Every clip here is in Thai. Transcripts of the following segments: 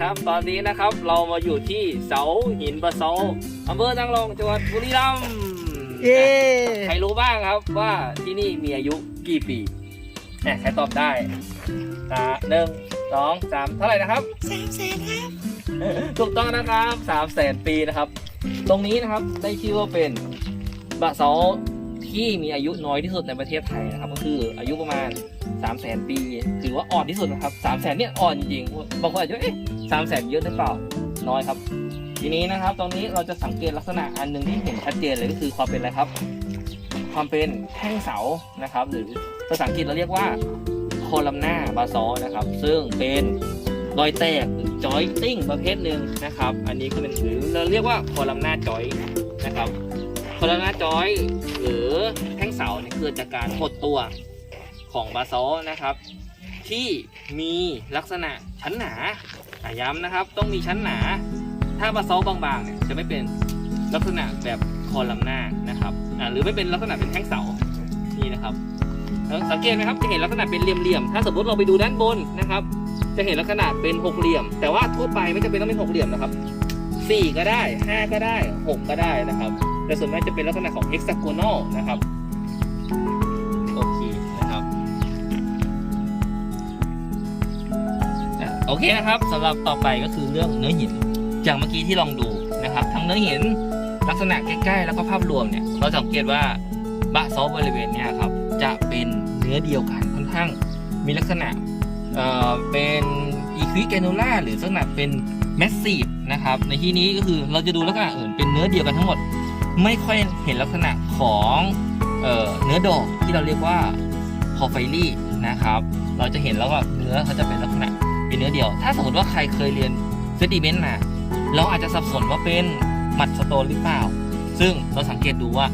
ครับ ตอนนี้นะครับเรามาอยู่ที่เสาหินบะเซาอำเภอนางรองจังหวัดบุรีรัมย์เย้ใครรู้บ้างครับว่าที่นี่มีอายุกี่ปีแหมใครตอบได้ตาหนึ่งสองสามเท่าไหร่นะครับสามแสนครับถูกต้องนะครับสามแสนปีนะครับ ตรงนี้นะครับได้ชื่อว่าเป็นบะเซาที่มีอายุน้อยที่สุดในประเทศไทยนะครับ ก็คืออายุประมาณ 3 0 0แสนปี ถือว่าอ่อนที่สุดนะครับ 3 0 0แสนเนี่ยอ่อนจริงๆบางคนอาจจะเอ๊ะ สามแสนเยอะหรือเปล่าน้อยครับ ทีนี้นะครับ ตรงนี้เราจะสังเกตลักษณะอันหนึ่งที่เห็นชัดเจนเลยก็คือความเป็นอะไรครับ ความเป็นแท่งเสานะครับ หรือภาษาอังกฤษเราเรียกว่าโคลัมนาบาซอนะครับ ซึ่งเป็นรอยแตกหรือจอยติ้งประเภทหนึ่งนะครับ อันนี้คือเป็นหรือเราเรียกว่าโคลัมนาจอยนะครับโคลัมนาจอยหรือแท่งเสาเนี่ยเกิดจากการหดตัวของบาซอนะครับ ที่มีลักษณะชั้นหนา ย้ำนะครับ ต้องมีชั้นหนา ถ้าบาซอลบางๆเนี่ยจะไม่เป็นลักษณะแบบคอลัมนานะครับหรือไม่เป็นลักษณะเป็นแท่งเสานี่นะครับสังเกตไหมครับจะเห็นลักษณะเป็นเหลี่ยมๆถ้าสมมติเราไปดูด้านบนนะครับ จะเห็นลักษณะเป็นหกเหลี่ยม แต่ว่าทั่วไปไม่จำเป็นต้องเป็นหกเหลี่ยมนะครับสี่ก็ได้ห้าก็ได้หกก็ได้นะครับ แต่ส่วนมากจะเป็นลักษณะของ hexagonal นะครับ โอเคนะครับสำหรับต่อไปก็คือเรื่องเนื้อหินจากเมื่อกี้ที่ลองดูนะครับ ทั้งเนื้อหินลักษณะใกล้ๆ แล้วก็ภาพรวมเนี่ยเราสังเกตว่าบะซอฟบริเวณเนี่ยครับจะเป็นเนื้อเดียวกันค่อนข้างมีลักษณะเอ่อเป็นอีควิแกนูล่าหรือลักษณะเป็นแมสซีฟนะครับในที่นี้ก็คือเราจะดูลักษณะอื่นเป็นเนื้อเดียวกันทั้งหมด ไม่ค่อยเห็นลักษณะของเออเนื้อดอกที่เราเรียกว่าพอไฟลี่นะครับ เราจะเห็นแล้วว่าเนื้อเขาจะเป็นลักษณะ เนื้อเดียว ถ้าสมมติว่าใครเคยเรียนเซติเมนต์มาเราอาจจะสับสนว่าเป็นหมัดสโตนหรือเปล่า ซึ่งเราสังเกตดูว่า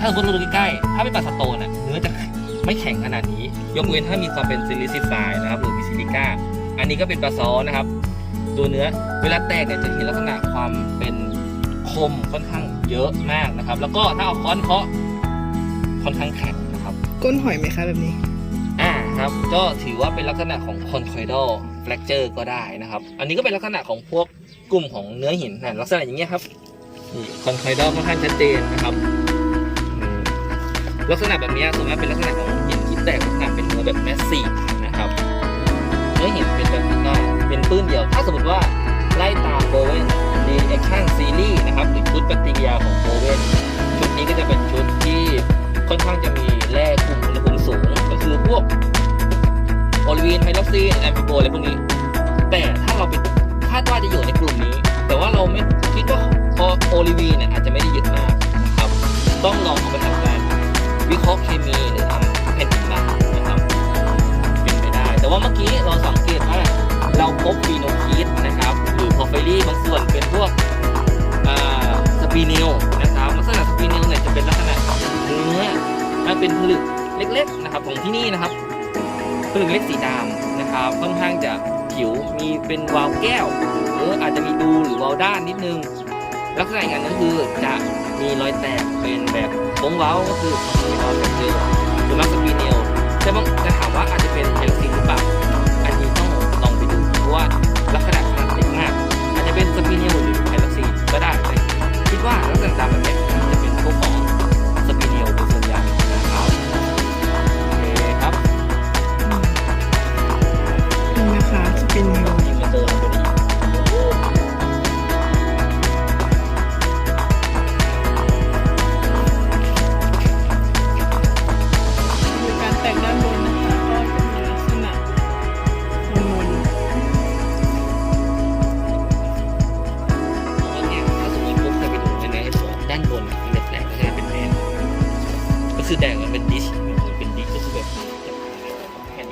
ถ้าสมมติเราดูใกล้ๆถ้าเป็นหมัดสโตนน่ะเนื้อจะไม่แข็งขนาดนี้ ยกเว้นถ้ามีความเป็นซิลิซิฟายนะครับหรือวิซิลิก้าอันนี้ก็เป็นปลาซอนะครับ ตัวเนื้อเวลาแตกเนี่ยจะเห็นลักษณะความเป็นคมค่อนข้างเยอะมากนะครับ แล้วก็ถ้าเอาค้อนเคาะค่อนข้างแข็งนะครับ ก้นหอยไหมคะแบบนี้ ครับ ก็ถือว่าเป็นลักษณะของ conchoidal fracture ก็ได้นะครับ อันนี้ก็เป็นลักษณะของพวกกลุ่มของเนื้อหินนะลักษณะอย่างเงี้ยครับนี่ conchoidal ค่อนข้างชัดเจนนะครับ ลักษณะแบบนี้ส่วนมากเป็นลักษณะของหินที่แตกลักษณะเป็นเนื้อแบบ massive นะครับ เนื้อหินเป็นแบบนี้ได้เป็นปื้นเดียว ถ้าสมมติว่าไล่ตามโบเวน reaction series นะครับหรือชุดปฏิกิริยาของโบเวน เราไม่คิดว่าโอลิวีเนี่ยอาจจะไม่ได้เยอะมากนะครับ ต้องลองเอาไปทำการวิเคราะห์เคมีหรือทำแผ่นดินมานะครับเป็นไปได้ แต่ว่าเมื่อกี้เราสังเกตว่าเราพบฟีโนคีดนะครับ หรือพอไฟลี่บางส่วนเป็นพวกสปีนิลนะครับลักษณะสปีนิลเนี่ยจะเป็นลักษณะเนื้อและเป็นผลึกเล็กๆนะครับของที่นี่นะครับผลึกเล็กสีดำนะครับค่อนข้างจะผิวมีเป็นวาล์วแก้ว หรืออาจจะมีดูหรือวาด้านนิดนึง ลักษณะอย่างนั้นคือจะมีรอยแตกเป็นแบบโค้งเว้าก็คือของวาล์วก็คือส่วนมากจะมีเนียลจะบางจะถามว่าอาจจะเป็นไฮโดรซินหรือเปล่า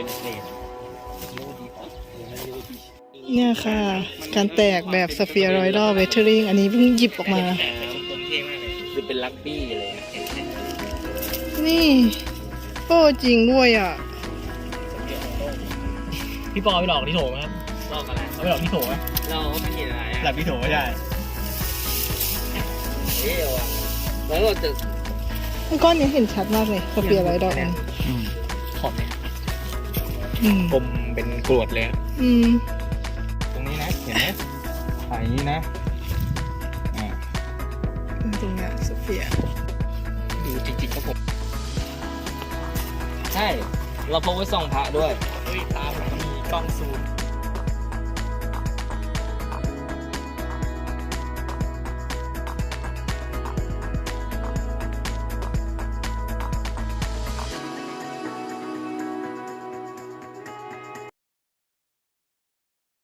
เป็นเพลนเรียกว่าดิชหรือไม่เรียกว่าดิชๆเนี่ยค่ะ การแตกแบบสเฟียรอยดอลเวเทอริงอันนี้เพิ่งหยิบออกมาตัวเท่มากเลยคือเป็นลักบี้เลยนี่โอ้จริงด้วยอะ พี่ปอไปหลอกที่โถไหมครับลอกอะไรเอาไปหลอกที่โถไหมเราก็ไม่เห็นอะไรหลับที่โถไม่ได้เอ๊ะว่ะแล้วเราจะก้อนนี้เห็นชัดมากเลยสเฟียรอยดอลอันขอบเนี่ย อืมกลมเป็นกรวดเลยอะอืมตรงนี้นะถ่ายอย่างนี้นะอ่าตรงเนี้ยสเฟียร์ดูจริงๆครับผมใช่ เราพกไว้ส่องพระด้วยเฮ้ยตามผมมีกล้องซูม